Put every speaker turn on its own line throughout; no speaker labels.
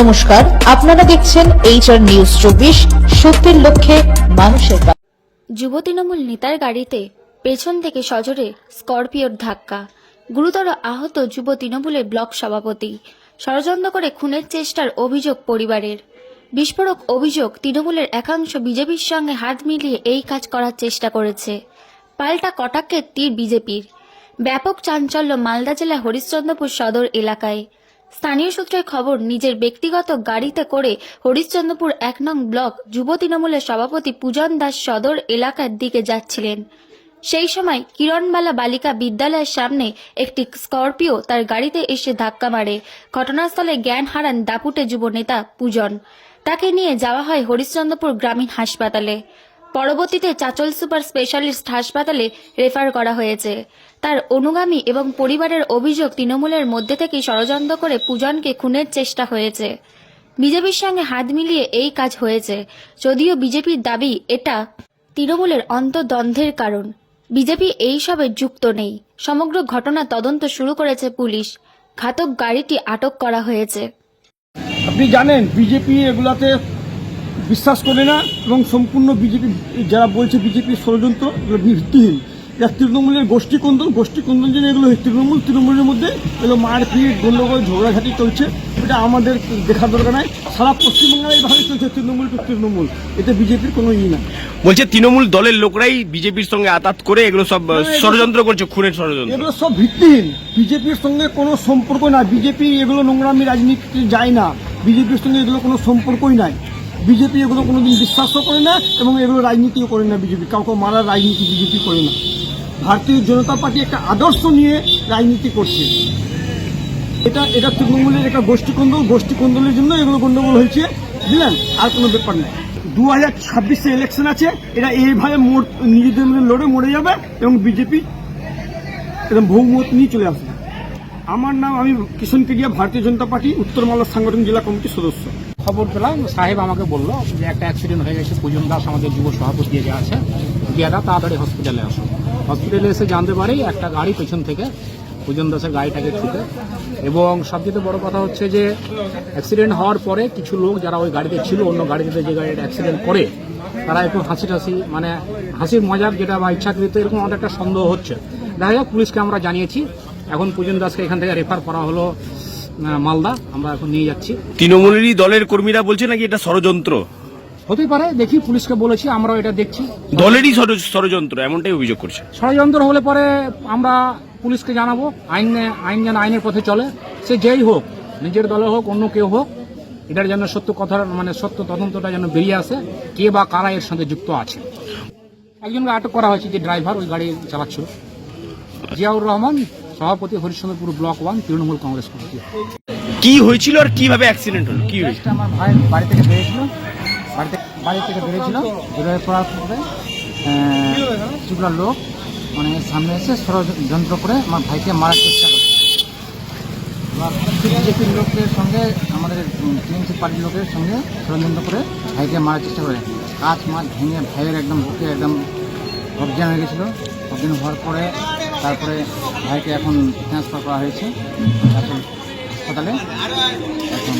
নমস্কার, আপনারা দেখছেন এইচআর নিউজ চব্বিশ, সত্যের লক্ষ্যে মানুষের
যুব তৃণমূল নেতার গাড়িতে পেছন থেকে সজোরে স্করপিওর ধাক্কা। গুরুতর আহত যুব তৃণমূলের ব্লক সভাপতি। ষড়যন্ত্র করে খুনের চেষ্টার অভিযোগ পরিবারের। বিস্ফোরক অভিযোগ তৃণমূলের একাংশ বিজেপির সঙ্গে হাত মিলিয়ে এই কাজ করার চেষ্টা করেছে। পাল্টা কটাক্ষের তীর বিজেপির। ব্যাপক চাঞ্চল্য মালদা জেলা হরিশ্চন্দ্রপুর সদর এলাকায়। স্থানীয় সূত্রের খবর, নিজের ব্যক্তিগত গাড়িতে করে হরিশ্চন্দ্রপুর এক নং ব্লক যুব তৃণমূলের সভাপতি পূজন দাস সদর এলাকার দিকে যাচ্ছিলেন। সেই সময় কিরণবালা বালিকা বিদ্যালয়ের সামনে একটি স্করপিও তার গাড়িতে এসে ধাক্কা মারে। ঘটনাস্থলে জ্ঞান হারান দাপুটে যুব নেতা পূজন। তাকে নিয়ে যাওয়া হয় হরিশ্চন্দ্রপুর গ্রামীণ হাসপাতালে। পরবর্তীতে চাচল সুপার স্পেশালিস্ট হাসপাতালে রেফার করা হয়েছে। তার অনুগামী এবং পরিবারের অভিযোগ তৃণমূলের মধ্যে থেকে ষড়যন্ত্র করে পূজনকে খুনের চেষ্টা হয়েছে। বিজেপির সঙ্গে হাত মিলিয়ে এই কাজ হয়েছে। যদিও বিজেপির দাবি এটা তৃণমূলের অন্তর্দ্বন্দ্বের কারণ। বিজেপি এই সবে যুক্ত নেই। সমগ্র ঘটনা তদন্ত শুরু করেছে পুলিশ। ঘাতক গাড়িটি আটক করা হয়েছে।
আপনি জানেন, বিজেপি এগুলাতে বিশ্বাস করে না এবং সম্পূর্ণ বিজেপি যারা বলছে বিজেপির ষড়যন্ত্র এগুলো ভিত্তিহীন। যা তৃণমূলের গোষ্ঠী কন্দল গোষ্ঠী কন্দল জন্য এগুলো তৃণমূল তৃণমূলের মধ্যে এগুলো মারপিট গন্ডগোল ঝগড়াঝাটি চলছে এটা আমাদের দেখার দরকার নাই। সারা পশ্চিমবাংলায় এইভাবে চলছে তৃণমূল টু তৃণমূল এতে বিজেপির কোনো ই না
বলছে তৃণমূল দলের লোকরাই বিজেপির সঙ্গে আতাত করে এগুলো সব ষড়যন্ত্র করছে খুনের ষড়যন্ত্র।
এগুলো সব ভিত্তিহীন। বিজেপির সঙ্গে কোনো সম্পর্ক নাই। বিজেপি এগুলো নোংরামি রাজনীতিতে যায় না। বিজেপির সঙ্গে এগুলো কোনো সম্পর্কই নাই। বিজেপি এগুলো কোনোদিন বিশ্বাসও করে না এবং এগুলো রাজনীতিও করে না বিজেপি। কাউকে মারার রাজনীতি বিজেপি করে না। ভারতীয় জনতা পার্টি একটা আদর্শ নিয়ে রাজনীতি করছে। এটা এটা তৃণমূলের একটা গোষ্ঠী কন্দল গোষ্ঠী কন্দলের জন্য এগুলো গন্ডগোল হয়েছে। বুঝলেন? আর কোনো ব্যাপার নেই। দু হাজার ছাব্বিশে ইলেকশন আছে এটা এইভাবে নিজেদের মধ্যে লড়ে মরে যাবে এবং বিজেপি একদম বহুমত নিয়ে চলে আসবে। আমার নাম, আমি কিষণ কেডিয়া, ভারতীয় জনতা পার্টি উত্তর মালদা সাংগঠনিক জেলা কমিটির সদস্য।
খবর পেলাম, সাহেব আমাকে বলল যে একটা অ্যাক্সিডেন্ট হয়ে গেছে পূজন দাস আমাদের যুব সভাপতি যে আছে। গিয়াদা তাড়াতাড়ি হসপিটালে আসো। হসপিটালে এসে জানতে পারি একটা গাড়ি পেছন থেকে পূজন দাসের গাড়িটাকে ছুটে এবং সবচেয়ে বড় কথা হচ্ছে যে অ্যাক্সিডেন্ট হওয়ার পরে কিছু লোক যারা ওই গাড়িতে ছিল, অন্য গাড়িতে যে গাড়িটা অ্যাক্সিডেন্ট করে, তারা একটু হাসি টাসি মানে হাসির মজাক যেটা বা ইচ্ছাকৃত এরকম একটা সন্দেহ হচ্ছে। দেখা যাক, পুলিশকে আমরা জানিয়েছি। এখন পুজন দাসকে এখান থেকে রেফার করা হলো। মালদা আমরা এখন নিয়ে যাচ্ছি।
তৃণমূলেরই দলের কর্মীরা বলছে নাকি এটা ষড়যন্ত্র?
হতেই পারে দেখি পুলিশকে বলেছি আমরাও এটা দেখছি।
দলেরই ষড়যন্ত্র এমনটাই অভিযোগ করছে।
ষড়যন্ত্র হলে পরে আমরা পুলিশকে জানাব আইন আইন যেন আইনের পথে চলে। সে যেই হোক নিজের দলে হোক অন্য কেউ হোক এটার জন্য সত্য কথার মানে সত্য তদন্তটা যেন বেরিয়ে আসে কে বা কারা এর সাথে যুক্ত আছে। একজনকে আটক করা হয়েছে যে ড্রাইভার ওই গাড়ি চালাচ্ছিল। জিয়াউর রহমান সভাপতি Harishchandrapur block one Trinamool Congress committee.
কি হয়েছিল আর কীভাবে অ্যাক্সিডেন্ট হলো? কি হয়েছিল?
আমার ভাই বাড়ি থেকে বেরিয়েছিল। বাড়ি থেকে বাড়ি থেকে বেরিয়েছিল। বেরোয় পড়ার পরে লোক মানে সামনে এসে ষড়যন্ত্র করে আমার ভাইকে মারার চেষ্টা করছে। বিজেপির লোকের সঙ্গে আমাদের টিএমসি পার্টির লোকের সঙ্গে ষড়যন্ত্র করে ভাইকে মারার চেষ্টা করে। কাজ মাছ ভেঙে ভাইয়ের একদম বুকে একদম অজ্ঞান হয়ে গেছিল। অজ্ঞান হওয়ার পরে তারপরে ভাইকে এখন ট্রান্সফার করা হয়েছে। এখন হাসপাতালে। এখন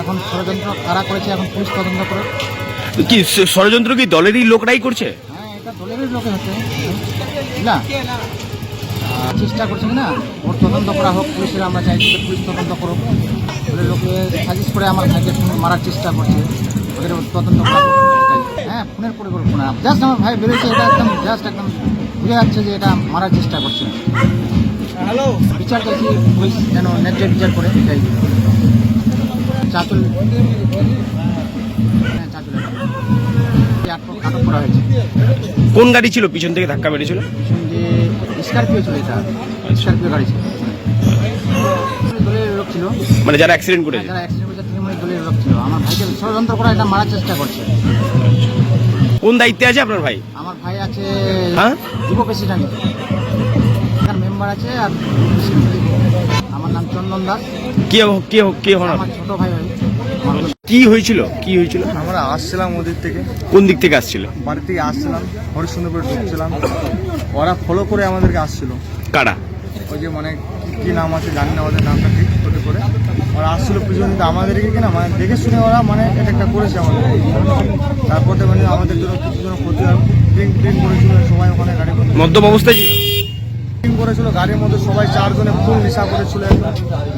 এখন ষড়যন্ত্র কারা করেছে এখন পুলিশ তদন্ত করে।
কি ষড়যন্ত্র কি দলেরই লোকরাই করছে?
হ্যাঁ এটা দলেরই লোকে হচ্ছে না। চেষ্টা করছে না। ওর তদন্ত করা হোক পুলিশের আমরা চাইছি পুলিশ তদন্ত করুক। ওদের লোকে সাজিশ করে আমার ভাইকে ফোন মারার চেষ্টা করছে। ওদের তদন্ত করা। হ্যাঁ ফোনের পরিকল্পনা। জাস্ট আমার ভাই বেরোচ্ছে এটা একদম জাস্ট একদম বোঝা যাচ্ছে যে এটা মারার চেষ্টা করছে। হ্যালো। বিচার করছি পুলিশ যেন ন্যায্য বিচার করে এটাই। চাতুল হ্যাঁ চাতুল আটক আটক করা হয়েছে।
কোন গাড়ি ছিল? পিছন থেকে ধাক্কা মেরেছিল?
পিছন যে স্করপিও ছিল এটা। স্করপিও গাড়ি ছিল। দলের লোক ছিল।
মানে যারা অ্যাক্সিডেন্ট করেছে?
যারা অ্যাক্সিডেন্ট করেছে তৃণমূলের দলের লোক ছিল। আমার ভাইকে ষড়যন্ত্র করা এটা মারার চেষ্টা করছে।
কোন দায়িত্বে আছে আপনার ভাই?
আমার ভাই আছে
হ্যাঁ?
যুব প্রেসিডেন্ট। মেম্বার আছে আর আমার নাম চন্দন দাস।
কে কে কে হন?
আমার ছোট ভাই
কি হয়েছিল? কি হয়েছিল?
আমরা আসছিলাম ওদের থেকে।
কোন দিক থেকে আসছিল?
বাড়ি থেকে আসছিলাম হরিশ্চন্দ্রপুরে ঢুকছিলাম। ওরা ফলো করে আমাদেরকে আসছিল।
কারা?
ওই যে মানে কি- কি নাম আছে জানি না ওদের নামটা ঠিক। করে করে। ওরা আসছিল পিছন দিকে আমাদেরকে কিনা মানে দেখে শুনে ওরা মানে একটা করেছে আমাদের। তারপরে মানে আমাদের জন্য কিছু জন ক্ষতি ড্রিঙ্ক ড্রিঙ্ক করেছিল সবাই ওখানে গাড়ি
মদ্যপ অবস্থায় ছিল?
ড্রিঙ্ক করেছিল গাড়ির মধ্যে সবাই চারজনে ফুল নেশা করেছিল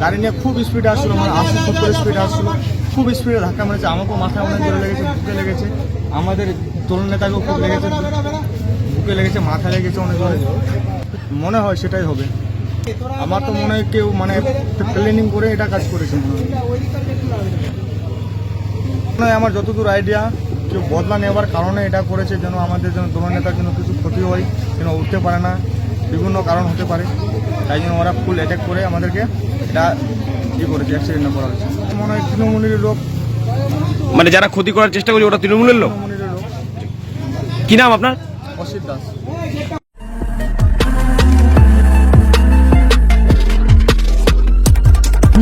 গাড়ি নিয়ে খুব স্পিডে আসছিল মানে আশি সত্তর স্পিডে আসছিল। খুব স্পিডে ধাক্কা মেরেছে আমাকেও মাথায় অনেক জোরে লেগেছে বুকে লেগেছে। আমাদের তরুণ নেতাকেও খুব লেগেছে বুকে লেগেছে মাথায় লেগেছে অনেক জোরে। মনে হয় সেটাই হবে। আমার তো মনে হয় কেউ মানে প্ল্যানিং করে এটা কাজ করেছে। মনে হয় আমার যতদূর আইডিয়া কেউ বদলা নেওয়ার কারণে এটা করেছে যেন আমাদের যেন তরুণ নেতার জন্য কিছু ক্ষতি হয় যেন উঠতে পারে না বিভিন্ন কারণ হতে পারে। তাই জন্য ওরা ফুল অ্যাটাক করে আমাদেরকে এটা ইয়ে করেছে অ্যাক্সিডেন্ট করা হয়েছে। মনে হয় তৃণমূলের লোক।
মানে যারা ক্ষতি করার চেষ্টা করছে ওরা তৃণমূলের লোক?
তৃণমূলের লোক।
কি নাম আপনার?
অসিত দাস।